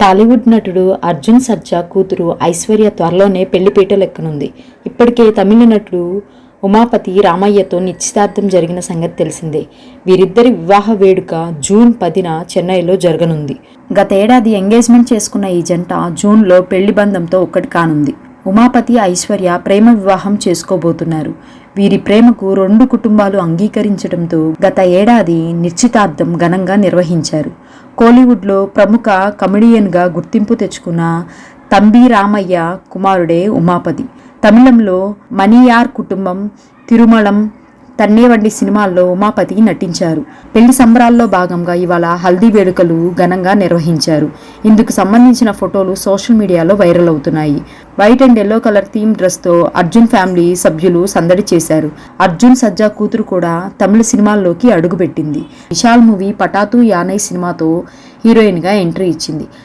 టాలీవుడ్ నటుడు అర్జున్ సర్జా కూతురు ఐశ్వర్య త్వరలోనే పెళ్ళిపీట లెక్కనుంది ఇప్పటికే తమిళ నటుడు ఉమాపతి రామయ్యతో నిశ్చితార్థం జరిగిన సంగతి తెలిసిందే. వీరిద్దరి వివాహ వేడుక జూన్ పదిన చెన్నైలో జరగనుంది. గతేడాది ఎంగేజ్మెంట్ చేసుకున్న ఈ జంట జూన్లో పెళ్ళి బంధంతో ఒక్కటి కానుంది. ఉమాపతి ఐశ్వర్య ప్రేమ వివాహం చేసుకోబోతున్నారు. వీరి ప్రేమకు రెండు కుటుంబాలు అంగీకరించడంతో గత ఏడాది నిశ్చితార్థం ఘనంగా నిర్వహించారు. కోలీవుడ్లో ప్రముఖ కమెడియన్గా గుర్తింపు తెచ్చుకున్న తంబి రామయ్య కుమారుడే ఉమాపతి. తమిళంలో మణియార్ కుటుంబం తిరుమలం తన్నే వంటి సినిమాల్లో ఉమాపతి నటించారు. పెళ్ళి సంబరాల్లో భాగంగా ఇవాళ హల్దీ వేడుకలు ఘనంగా నిర్వహించారు. ఇందుకు సంబంధించిన ఫోటోలు సోషల్ మీడియాలో వైరల్ అవుతున్నాయి. White and yellow colour theme డ్రెస్తో Arjun family సభ్యులు సందడి చేశారు. అర్జున్ సజ్జా కూతురు కూడా తమిళ సినిమాల్లోకి అడుగుపెట్టింది. విశాల్ మూవీ పటాతు యానై సినిమాతో హీరోయిన్గా ఎంట్రీ ఇచ్చింది.